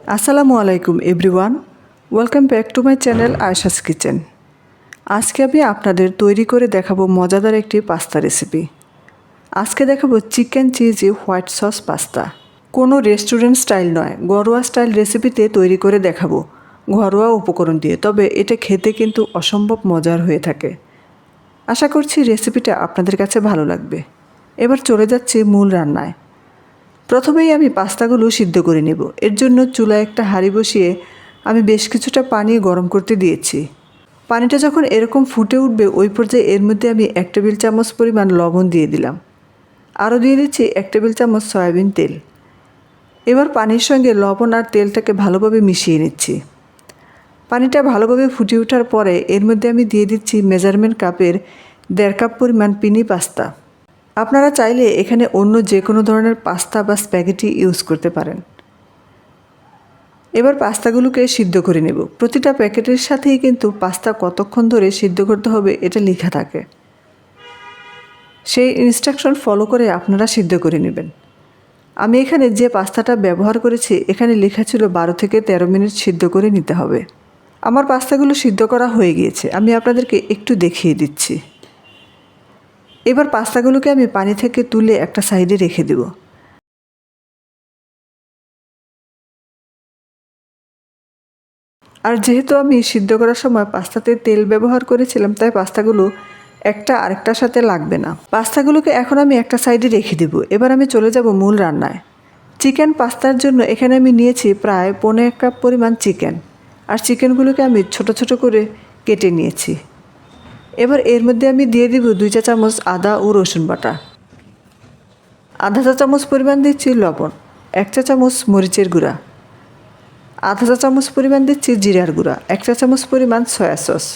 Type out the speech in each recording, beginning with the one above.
আসসালামু আলাইকুম, everyone. Welcome back to my channel Ayesha's kitchen. আজকে আমি আপনাদের তৈরি করে দেখাবো মজাদার একটি পাস্তা রেসিপি। আজকে দেখাবো chicken cheesy white sauce pasta. কোনো রেস্টুরেন্ট স্টাইল নয়, ঘরোয়া স্টাইল রেসিপিতে তৈরি করে দেখাবো, ঘরোয়া উপকরণ দিয়ে। তবে এটা খেতে কিন্তু অসম্ভব মজার হয়ে থাকে। আশা করছি রেসিপিটা আপনাদের কাছে ভালো লাগবে। এবার চলে যাচ্ছি মূল রান্নায়। প্রথমেই আমি পাস্তাগুলো সিদ্ধ করে নেব। এর জন্য চুলায় একটা হাঁড়ি বসিয়ে আমি বেশ কিছুটা পানি গরম করতে দিয়েছি। পানিটা যখন এরকম ফুটে উঠবে, ওই পর্যায়ে এর মধ্যে আমি এক টেবিল চামচ পরিমাণ লবণ দিয়ে দিলাম। আরও দিয়ে দিচ্ছি এক টেবিল চামচ সয়াবিন তেল। এবার পানির সঙ্গে লবণ আর তেলটাকে ভালোভাবে মিশিয়ে নিচ্ছি। পানিটা ভালোভাবে ফুটে ওঠার পরে এর মধ্যে আমি দিয়ে দিচ্ছি মেজারমেন্ট কাপের দেড় কাপ পরিমাণ পিনি পাস্তা। আপনারা চাইলে এখানে অন্য যে কোনো ধরনের পাস্তা বা স্প্যাগেটি ইউজ করতে পারেন। এবার পাস্তাগুলোকে সিদ্ধ করে নেব। প্রতিটা প্যাকেটের সাথেই কিন্তু পাস্তা কতক্ষণ ধরে সিদ্ধ করতে হবে এটা লেখা থাকে। সেই ইনস্ট্রাকশন ফলো করে আপনারা সিদ্ধ করে নেবেন। আমি এখানে যে পাস্তাটা ব্যবহার করেছি, এখানে লেখা ছিল বারো থেকে তেরো মিনিট সিদ্ধ করে নিতে হবে। আমার পাস্তাগুলো সিদ্ধ করা হয়ে গিয়েছে। আমি আপনাদেরকে একটু দেখিয়ে দিচ্ছি। এবার পাস্তাগুলোকে আমি পানি থেকে তুলে একটা সাইডে রেখে দেব। আর যেহেতু আমি সিদ্ধ করার সময় পাস্তাতে তেল ব্যবহার করেছিলাম, তাই পাস্তাগুলো একটা আরেকটার সাথে লাগবে না। পাস্তাগুলোকে এখন আমি একটা সাইডে রেখে দেব। এবার আমি চলে যাব মূল রান্নায়। চিকেন পাস্তার জন্য এখানে আমি নিয়েছি প্রায় পনেরো এক কাপ পরিমাণ চিকেন। আর চিকেনগুলোকে আমি ছোট ছোট করে কেটে নিয়েছি। এবার এর মধ্যে আমি দিয়ে দিব দুই চা চামচ আদা ও রসুন বাটা। আধা চা চামচ পরিমাণ দিচ্ছি লবণ, এক চা চামচ মরিচের গুঁড়া। আধা চা চামচ পরিমাণ দিচ্ছি জিরার গুঁড়া, এক চা চামচ পরিমাণ সয়া সস।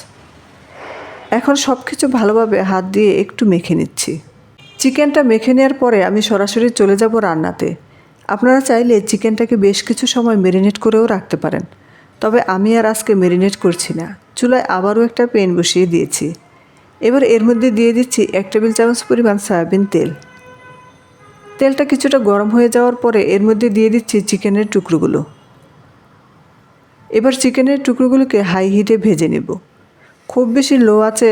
এখন সব কিছু ভালোভাবে হাত দিয়ে একটু মেখে নিচ্ছি। চিকেনটা মেখে নেওয়ার পরে আমি সরাসরি চলে যাব রান্নাতে। আপনারা চাইলে চিকেনটাকে বেশ কিছু সময় মেরিনেট করেও রাখতে পারেন। তবে আমি আর আজকে মেরিনেট করছি না। চুলায় আবারও একটা পেন বসিয়ে দিয়েছি। এবার এর মধ্যে দিয়ে দিচ্ছি এক টেবিল চামচ পরিমাণ সয়াবিন তেল। তেলটা কিছুটা গরম হয়ে যাওয়ার পরে এর মধ্যে দিয়ে দিচ্ছি চিকেনের টুকরোগুলো। এবার চিকেনের টুকরোগুলোকে হাই হিটে ভেজে নেব। খুব বেশি লো আছে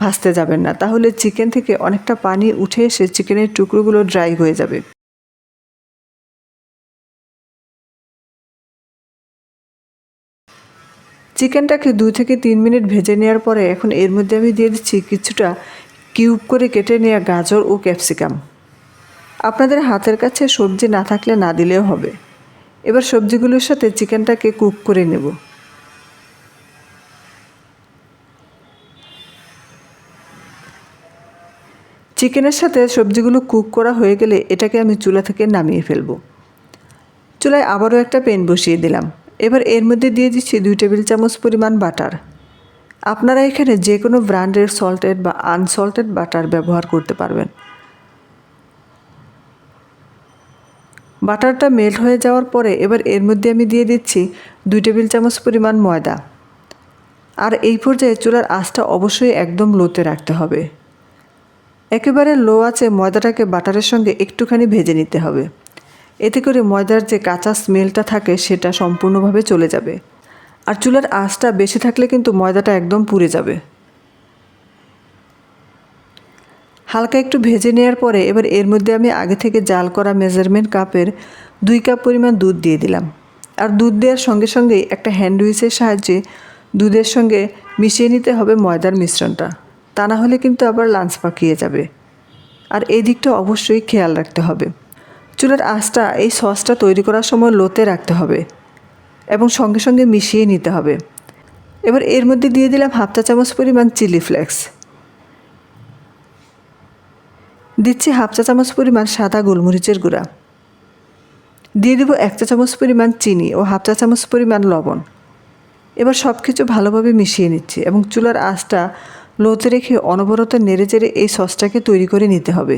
ভাজতে যাবেন না, তাহলে চিকেন থেকে অনেকটা পানি উঠে এসে চিকেনের টুকরোগুলো ড্রাই হয়ে যাবে। চিকেনটাকে দু থেকে তিন মিনিট ভেজে নেওয়ার পরে এখন এর মধ্যে আমি দিয়ে দিচ্ছি কিছুটা কিউব করে কেটে নেওয়া গাজর ও ক্যাপসিকাম। আপনাদের হাতের কাছে সবজি না থাকলে না দিলেও হবে। এবার সবজিগুলোর সাথে চিকেনটাকে কুক করে নেব। চিকেনের সাথে সবজিগুলো কুক করা হয়ে গেলে এটাকে আমি চুলা থেকে নামিয়ে ফেলব। চুলায় আবারও একটা পেন বসিয়ে দিলাম। এবার এর মধ্যে দিয়ে দিচ্ছি দুই টেবিল চামচ পরিমাণ বাটার। আপনারা এখানে যে কোনো ব্র্যান্ডের সল্টেড বা আনসল্টেড বাটার ব্যবহার করতে পারবেন। বাটারটা মেল্ট হয়ে যাওয়ার পরে এবার এর মধ্যে আমি দিয়ে দিচ্ছি দুই টেবিল চামচ পরিমাণ ময়দা। আর এই পর্যায়ে চুলার আঁচটা অবশ্যই একদম লোতে রাখতে হবে। একেবারে লো আছে ময়দাটাকে বাটারের সঙ্গে একটুখানি ভেজে নিতে হবে। এতে করে ময়দার যে কাঁচা স্মেলটা থাকে সেটা সম্পূর্ণভাবে চলে যাবে। আর চুলার আঁচটা বেশি থাকলে কিন্তু ময়দাটা একদম পুড়ে যাবে। হালকা একটু ভেজে নেওয়ার পরে এবার এর মধ্যে আমি আগে থেকে জাল করা মেজারমেন্ট কাপের দুই কাপ পরিমাণ দুধ দিয়ে দিলাম। আর দুধ দেওয়ার সঙ্গে সঙ্গেই একটা হ্যান্ড উইচের সাহায্যে দুধের সঙ্গে মিশিয়ে নিতে হবে ময়দার মিশ্রণটা। তা না হলে কিন্তু আবার লাঞ্চ পাকিয়ে যাবে। আর এই দিকটা অবশ্যই খেয়াল রাখতে হবে। চুলার আঁচটা এই সসটা তৈরি করার সময় লোতে রাখতে হবে এবং সঙ্গে সঙ্গে মিশিয়ে নিতে হবে। এবার এর মধ্যে দিয়ে দিলাম হাফ চা চামচ পরিমাণ চিলি ফ্লেক্স। দিচ্ছি হাফ চা চামচ পরিমাণ সাদা গোলমরিচের গুঁড়া। দিয়ে দেবো এক চা চামচ পরিমাণ চিনি ও হাফ চা চামচ পরিমাণ লবণ। এবার সব কিছু ভালোভাবে মিশিয়ে নিচ্ছি এবং চুলার আঁচটা লোতে রেখে অনবরত নেড়ে চেড়ে এই সসটাকে তৈরি করে নিতে হবে।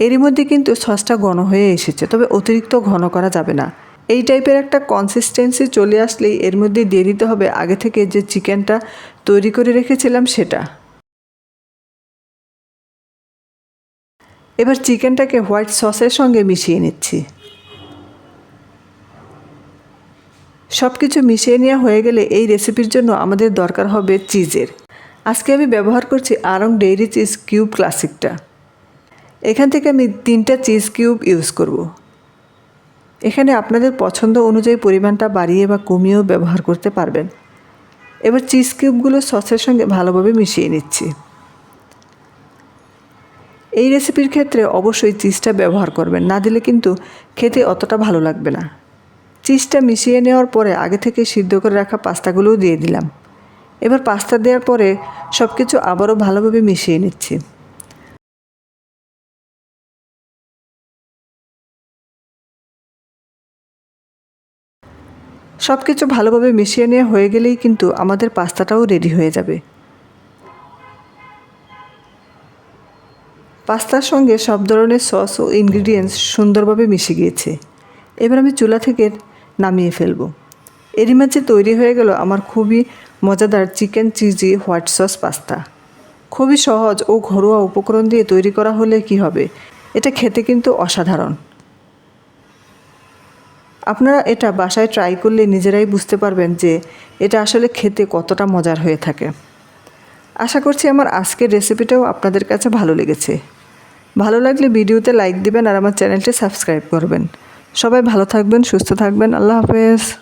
এরই মধ্যে কিন্তু সসটা ঘন হয়ে এসেছে, তবে অতিরিক্ত ঘন করা যাবে না। এই টাইপের একটা কনসিস্টেন্সি চলে আসলেই এর মধ্যে দিয়ে দিতে হবে আগে থেকে যে চিকেনটা তৈরি করে রেখেছিলাম সেটা। এবার চিকেনটাকে হোয়াইট সসের সঙ্গে মিশিয়ে নিচ্ছি। সব কিছু মিশিয়ে নেওয়া হয়ে গেলে এই রেসিপির জন্য আমাদের দরকার হবে চিজের আজকে আমি ব্যবহার করছি আরং ডেইরি চিজ কিউব ক্লাসিকটা এখান থেকে আমি তিনটা চিজ কিউব ইউজ করব। এখানে আপনাদের পছন্দ অনুযায়ী পরিমাণটা বাড়িয়ে বা কমিয়েও ব্যবহার করতে পারবেন। এবার চিজ কিউবগুলো সসের সঙ্গে ভালোভাবে মিশিয়ে নিচ্ছি। এই রেসিপির ক্ষেত্রে অবশ্যই চিজটা ব্যবহার করবেন, না দিলে কিন্তু খেতে অতটা ভালো লাগবে না। চিজটা মিশিয়ে নেওয়ার পরে আগে থেকে সিদ্ধ করে রাখা পাস্তাগুলোও দিয়ে দিলাম। এবার পাস্তা দেওয়ার পরে সব কিছু আবারও ভালোভাবে মিশিয়ে নিচ্ছি। সব কিছু ভালোভাবে মিশিয়ে নেওয়া হয়ে গেলেই কিন্তু আমাদের পাস্তাটাও রেডি হয়ে যাবে। পাস্তার সঙ্গে সব ধরনের সস ও ইনগ্রিডিয়েন্টস সুন্দরভাবে মিশে গিয়েছে। এবার আমি চুলা থেকে নামিয়ে ফেলব। এরই মাঝে তৈরি হয়ে গেল আমার খুবই মজাদার chicken cheesy white sauce pasta. খুবই সহজ ও ঘরোয়া উপকরণ দিয়ে তৈরি করা হলে কি হবে? এটা খেতে কিন্তু অসাধারণ। আপনারা এটা বাসায় ট্রাই করলে নিজেরাই বুঝতে পারবেন যে এটা আসলে খেতে কতটা মজার হয়ে থাকে। আশা করছি আমার আজকের রেসিপিটাও আপনাদের কাছে ভালো লেগেছে। ভালো লাগলে ভিডিওতে লাইক দিবেন আর আমার চ্যানেলটি সাবস্ক্রাইব করবেন। সবাই ভালো থাকবেন, সুস্থ থাকবেন, আল্লাহ হাফেজ।